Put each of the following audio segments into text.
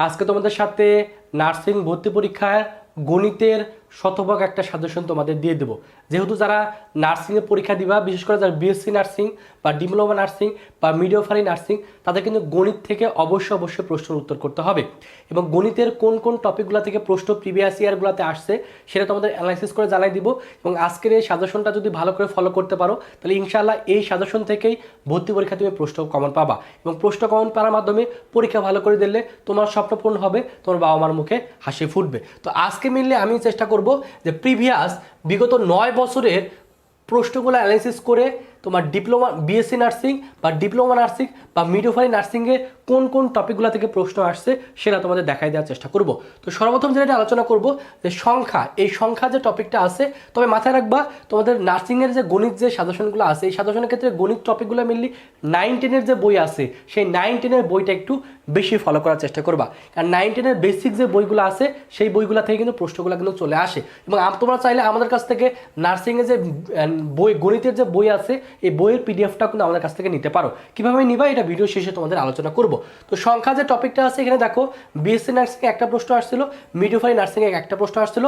আজকে তোমাদের সাথে নার্সিং ভর্তি পরীক্ষায় গণিতের শতভাগ একটা সাজেশন তোমাদের দিয়ে দেবো। যেহেতু যারা নার্সিংয়ের পরীক্ষা দিবা, বিশেষ করে যারা বিএসসি নার্সিং বা ডিপ্লোমা নার্সিং বা মিডিওফারি নার্সিং তাদের কিন্তু গণিত থেকে অবশ্যই অবশ্যই প্রশ্নের উত্তর করতে হবে। এবং গণিতের কোন কোন টপিকগুলো থেকে প্রশ্ন প্রিভিয়াস ইয়ারগুলোতে আসছে, সেটা তোমাদের অ্যানালাইসিস করে জানাই দিব। এবং আজকের এই সাজেশনটা যদি ভালো করে ফলো করতে পারো, তাহলে ইনশাআল্লাহ এই সাজেশন থেকেই ভর্তি পরীক্ষা তুমি প্রশ্ন কমন পাবা। এবং প্রশ্ন কমন পাওয়ার মাধ্যমে পরীক্ষা ভালো করে দিলে তোমার স্বপ্ন পূরণ হবে, তোমার বাবা মার মুখে হাসি ফুটবে। তো আজকে মিললে আমি চেষ্টা করব যে প্রিভিয়াস বিগত নয় বছরের প্রশ্নগুলো অ্যানালাইসিস করে তোমার ডিপ্লোমা বিএসসি নার্সিং বা ডিপ্লোমা নার্সিং বা মিডোফারি নার্সিংয়ে কোন কোন টপিকগুলো থেকে প্রশ্ন আসছে সেটা তোমাদের দেখাই দেওয়ার চেষ্টা করব। তো সর্বপ্রথম যেটা আলোচনা করব যে সংখ্যা, এই সংখ্যা যে টপিকটা আছে, তবে মাথায় রাখবা তোমাদের নার্সিংয়ের যে গণিত যে সাজেশনগুলো আছে, এই সাজেশনের ক্ষেত্রে গণিত টপিকগুলো মেনলি নাইন টেনের যে বই আছে, সেই নাইন টেনের বইটা একটু বেশি ফলো করার চেষ্টা করবা। কারণ নাইন টেনের বেসিক যে বইগুলো আছে, সেই বইগুলো থেকে কিন্তু প্রশ্নগুলো কিন্তু চলে আসে। এবং তোমরা চাইলে আমাদের কাছ থেকে নার্সিংয়ের যে বই, গণিতের যে বই আছে এই বইয়ের পিডিএফটা কিন্তু আমাদের কাছ থেকে নিতে পারো। কীভাবে নিবা? এটা ভিডিও শেষে তোমাদের আলোচনা করব। তো সংখ্যা যে টপিকটা আছে এখানে দেখো বিএসসি নার্সিংয়ে একটা প্রশ্ন আসছিল মিডিওফারি নার্সিংয়ে একটা প্রশ্ন আসছিল,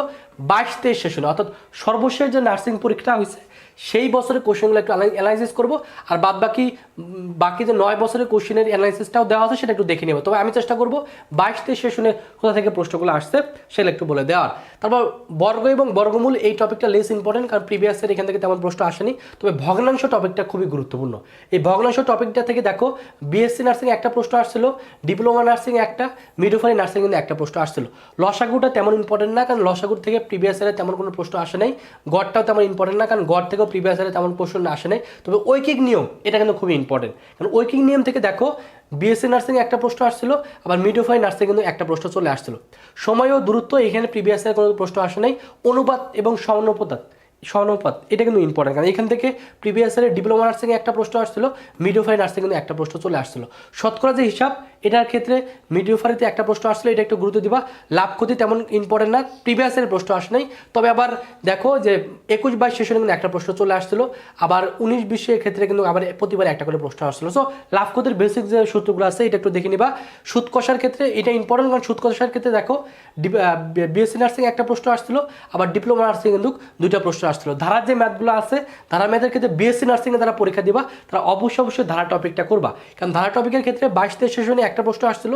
বাইশ তেইশ শেষ সেশনে অর্থাৎ সর্বশেষ যে নার্সিং পরীক্ষা হয়েছে সেই বছরের কোশ্চেনগুলো একটু অ্যানালাইসিস করব, আর বাদ বাকি বাকি যে নয় বছরের কোশ্চেনের অ্যানালাইসিসটাও দেওয়া আছে সেটা একটু দেখে নেব। তবে আমি চেষ্টা করব বাইশ তেইশ সেশনে কোথা থেকে প্রশ্নগুলো আসছে সেটা একটু বলে দেওয়ার। তারপর বর্গ এবং বর্গমূল এই টপিকটা লেস ইম্পর্টেন্ট কারণ প্রিভিয়াস ইয়ার এখান থেকে তেমন প্রশ্ন আসেনি। তবে ভগ্নাংশ টপিকটা খুবই গুরুত্বপূর্ণ। এই ভগ্নাংশ টপিকটা থেকে দেখো বিএসসি নার্সিং একটা প্রশ্ন আসছিল ডিপ্লোমা নার্সিং একটা মিডোফারি নার্সিং কিন্তু একটা প্রশ্ন আসছিল। লসাগুটা তেমন ইম্পর্টেন্ট না, কারণ লসাগুর থেকে প্রিভিয়াস ইয়ারে তেমন কোনো প্রশ্ন আসে নাই। গড়টাও তেমন ইম্পর্টেন্ট না, কারণ গড় থেকেও প্রিভিয়াস ইয়ারে তেমন প্রশ্ন আসে নাই। তবে ঐকিক নিয়ম, এটা কিন্তু খুবই ইম্পর্টেন্ট কারণ ঐকিক নিয়ম থেকে দেখো বিএসসি নার্সিং একটা প্রশ্ন আসছিল, আবার মিডোফাই নার্সিং কিন্তু একটা প্রশ্ন চলে আসছিল। সময় ও দূরত্ব, এখানে প্রিভিয়াস ইয়ার কোনো প্রশ্ন আসে নাই। অনুপাত এবং সমানুপাত সমানুপাত এটা কিন্তু ইম্পর্টেন্ট কারণ এখান থেকে প্রিভিয়াস ইয়ারের ডিপ্লোমা নার্সিংয়ে একটা প্রশ্ন আসছিল মিডিওফাই নার্সিং কিন্তু একটা প্রশ্ন চলে আসছিল। শতকরা যে হিসাব এটার ক্ষেত্রে মিডিওফারিতে একটা প্রশ্ন আসছিল, এটা একটু গুরুত্ব দিবা। লাভ ক্ষতি তেমন ইম্পর্টেন্ট না প্রিভিয়াস ইয়ারের প্রশ্ন আসে নাই। তবে আবার দেখো যে একুশ বাইশ সেশনে কিন্তু একটা প্রশ্ন চলে আসছিল, আবার উনিশ বিশের ক্ষেত্রে কিন্তু আবার প্রতিবার একটা করে প্রশ্ন আসছিল। সো লাভ ক্ষতির বেসিক যে সূত্রগুলো আছে, এটা একটু দেখে নিবা। সুদ কষার ক্ষেত্রে এটা ইম্পর্টেন্ট কারণ সুদ কষার ক্ষেত্রে দেখো বিএসসি নার্সিং একটা প্রশ্ন আসছিল, আবার ডিপ্লোমা নার্সিং কিন্তু দুইটা প্রশ্ন আসছিল। ধারার যে ম্যাথগুলো আছে ধারা ম্যাথের ক্ষেত্রে বিএসসি নার্সিংয়ে যারা পরীক্ষা দিবা, তারা অবশ্যই অবশ্যই ধারা টপিকটা করবা। কারণ ধারা টপিকের ক্ষেত্রে বাইশ তেইশ সেশনে একটা প্রশ্ন আসছিল,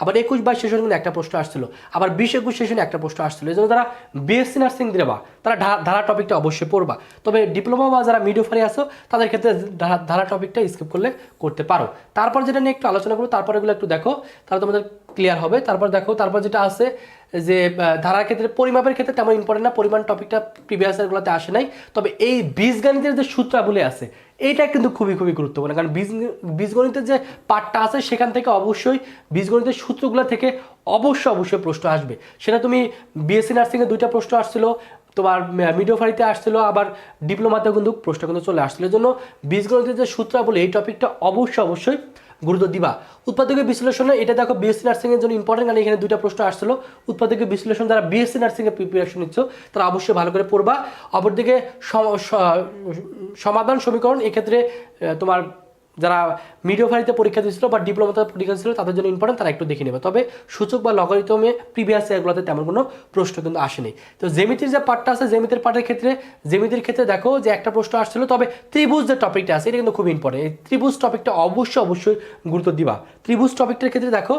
আবার একুশ বাইশ সেশনে কিন্তু একটা প্রশ্ন আসছিল, আবার বিশ একুশ সেশনে একটা প্রশ্ন আসছিল। এই জন্য যারা বিএসসি নার্সিং দেবা, তারা ধারা টপিকটা অবশ্যই পড়বা। তবে ডিপ্লোমা বা যারা মিডিওফারি আসো তাদের ক্ষেত্রে ধারা- ধারা টপিকটা স্কিপ করলে করতে পারো। তারপর যেটা নিয়ে একটু আলোচনা করো তারপর এগুলো একটু দেখো। তাহলে তোমাদের ক্লিয়ার হবে। তারপর দেখো, তারপর যেটা আছে যে ধারার ক্ষেত্রে পরিমাপের ক্ষেত্রে তেমন ইম্পর্টেন্ট না, পরিমাণ টপিকটা প্রিভিয়াস ইয়ারগুলোতে আসে নাই। তবে এই বীজগণিতের যে সূত্রাবলী আছে, এইটা কিন্তু খুবই খুবই গুরুত্বপূর্ণ। কারণ বীজ, বীজগণিতের যে পার্টটা আছে, সেখান থেকে অবশ্যই বীজগণিতের সূত্রগুলো থেকে অবশ্যই অবশ্যই প্রশ্ন আসবে। সেটা তুমি বিএসসি নার্সিংয়ে দুইটা প্রশ্ন আসছিল, তোমার মিডিওফারিতে আসছিল, আবার ডিপ্লোমাতেও কিন্তু প্রশ্ন কিন্তু চলে আসছিল। জন্য বীজগণিতের যে সূত্রাবলী, এই টপিকটা অবশ্যই অবশ্যই গুরুত্ব দিবা। উৎপাদকের বিশ্লেষণে এটা দেখো বিএসসি নার্সিং এর জন্য ইম্পর্টেন্ট কারণ এখানে দুইটা প্রশ্ন আসছিল। উৎপাদকের বিশ্লেষণ দ্বারা বিএসসি নার্সিং এর প্রিপারেশন নিচ্ছ, তারা অবশ্যই ভালো করে পড়বা। অপরদিকে সমাধান সমীকরণ, এক্ষেত্রে তোমার যারা মিডিওফারিতে পরীক্ষা দিয়েছিল বা ডিপ্লোমাতে পরীক্ষা দিয়েছিল, তাদের জন্য ইম্পর্টেন্ট তারা একটু দেখে নেবে। তবে সূচক বা লগারিতমে প্রিভিয়াস ইয়ারগুলোতে তেমন কোনো প্রশ্ন কিন্তু আসেনি। তো জেমিতির যে পার্টটা আছে জেমিতির পার্টের ক্ষেত্রে জেমিতির ক্ষেত্রে দেখো যে একটা প্রশ্ন আসছিল, তবে ত্রিভুজ যে টপিকটা আছে, এটা কিন্তু খুব ইম্পর্টেন্ট এই ত্রিভুজ টপিকটা অবশ্যই অবশ্যই গুরুত্ব দিবা। ত্রিভুজ টপিকটার ক্ষেত্রে দেখো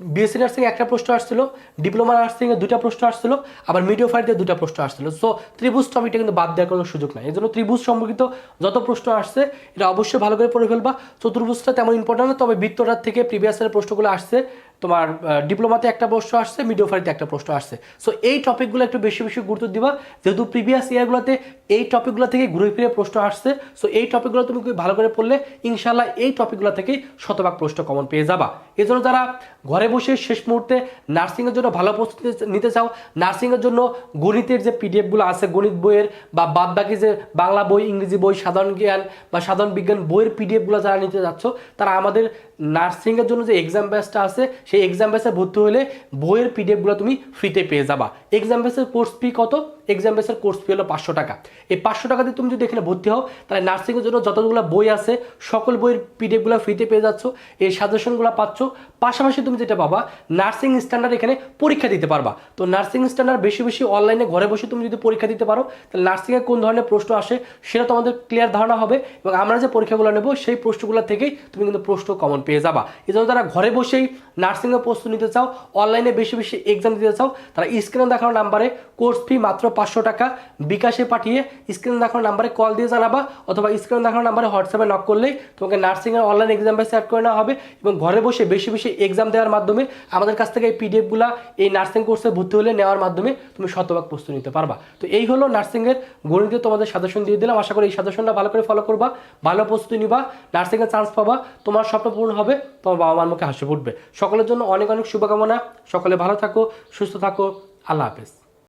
বিএসসি নার্সিং একটা প্রশ্ন আসছিল ডিপ্লোমা নার্সিং এ দুটা প্রশ্ন আসছিল, আবার মিডিও ফাইটে দুটা প্রশ্ন আসছিল। সো ত্রিভুজ টপিকটা কিন্তু বাদ দেওয়ার কোনো সুযোগ নাই। এই জন্য ত্রিভুজ সম্পর্কিত যত প্রশ্ন আসছে, এটা অবশ্যই ভালো করে পড়ে ফেলবা। চতুর্ভুজটা তেমন ইম্পর্টেন্ট না, তবে বৃত্তটার থেকে প্রিভিয়াস এর প্রশ্নগুলো আসছে। তোমার ডিপ্লোমাতে একটা প্রশ্ন আসছে মিডিও ফাইটে একটা প্রশ্ন আসছে। সো এই টপিকগুলো একটু বেশি বেশি গুরুত্ব দিবা। যেহেতু প্রিভিয়াস ইয়ারগুলোতে এই টপিকগুলো থেকে ঘুরে ফিরে প্রশ্ন আসছে। সো এই টপিকগুলো তুমি ভালো করে পড়লে ইনশাল্লাহ এই টপিকগুলো থেকেই শতভাগ প্রশ্ন কমন পেয়ে যাবা। এই জন্য যারা ঘরে বসে শেষ মুহূর্তে নার্সিংয়ের জন্য ভালো প্রস্তুতি নিতে চাও, নার্সিংয়ের জন্য গণিতের যে পিডিএফগুলো আছে, গণিত বইয়ের বা বাদ বাকি যে বাংলা বই, ইংরেজি বই, সাধারণ জ্ঞান বা সাধারণ বিজ্ঞান বইয়ের পিডিএফগুলো যারা নিতে যাচ্ছ তারা আমাদের নার্সিংয়ের জন্য যে এক্সাম ব্যাচটা আছে, সেই এক্সাম ব্যাচে ভর্তি হলে বইয়ের পিডিএফগুলো তুমি ফ্রিতে পেয়ে যাবা। এক্সাম ব্যাচের কোর্স ফি কত? এক্সাম বেসের কোর্স ফি হলো পাঁচশো টাকা। এই পাঁচশো টাকা দিয়ে তুমি যদি এখানে ভর্তি হও, তাহলে নার্সিংয়ের জন্য যতগুলো বই আছে, সকল বইয়ের পিডিএফগুলো ফ্রিতে পেয়ে যাচ্ছ, এই সাজেশনগুলো পাচ্ছ। পাশাপাশি তুমি যেটা পাবা নার্সিং স্ট্যান্ডার্ড এখানে পরীক্ষা দিতে পারবা। তো নার্সিং স্ট্যান্ডার্ড বেশি বেশি অনলাইনে ঘরে বসে তুমি যদি পরীক্ষা দিতে পারো, তাহলে নার্সিংয়ে কোন ধরনের প্রশ্ন আসে, সেটা তোমাদের ক্লিয়ার ধারণা হবে এবং আমরা যে পরীক্ষাগুলো নেব, সেই প্রশ্নগুলো থেকেই তুমি কিন্তু প্রশ্ন কমন পেয়ে যাবা। এই জন্য যারা ঘরে বসেই নার্সিংয়ের প্রশ্ন নিতে চাও অনলাইনে বেশি বেশি এক্সাম দিতে চাও, তারা স্ক্রিনে দেখানো নাম্বারে কোর্স ফি মাত্র পাঁচশো টাকা বিকাশে পাঠিয়ে স্ক্রিনে দেখানো নাম্বারে কল দিয়ে জানাবা অথবা স্ক্রিনে দেখানো নাম্বারে হোয়াটসঅ্যাপে নক করলেই তোমাকে নার্সিংয়ের অনলাইন এক্সাম বেস অ্যাড করে নেওয়া হবে এবং ঘরে বসে বেশি বেশি এক্সাম দেওয়ার মাধ্যমে আমাদের কাছ থেকে এই পিডিএফগুলো এই নার্সিং কোর্সে ভর্তি হলে নেওয়ার মাধ্যমে তুমি শতভাগ প্রস্তুতি নিতে পারবা। তো এই হলো নার্সিংয়ের গণিতে তোমাদের সাজেশন দিয়ে দিলাম। আশা করি এই সাজেশনটা ভালো করে ফলো করবা, ভালো প্রস্তুতি নিবা নার্সিংয়ের চান্স পাবা, তোমার স্বপ্ন পূরণ হবে, তোমার বাবা মার মুখে হাসি ফুটবে। সকলের জন্য অনেক অনেক শুভকামনা। সকলে ভালো থাকো, সুস্থ থাকো। আল্লাহ হাফেজ।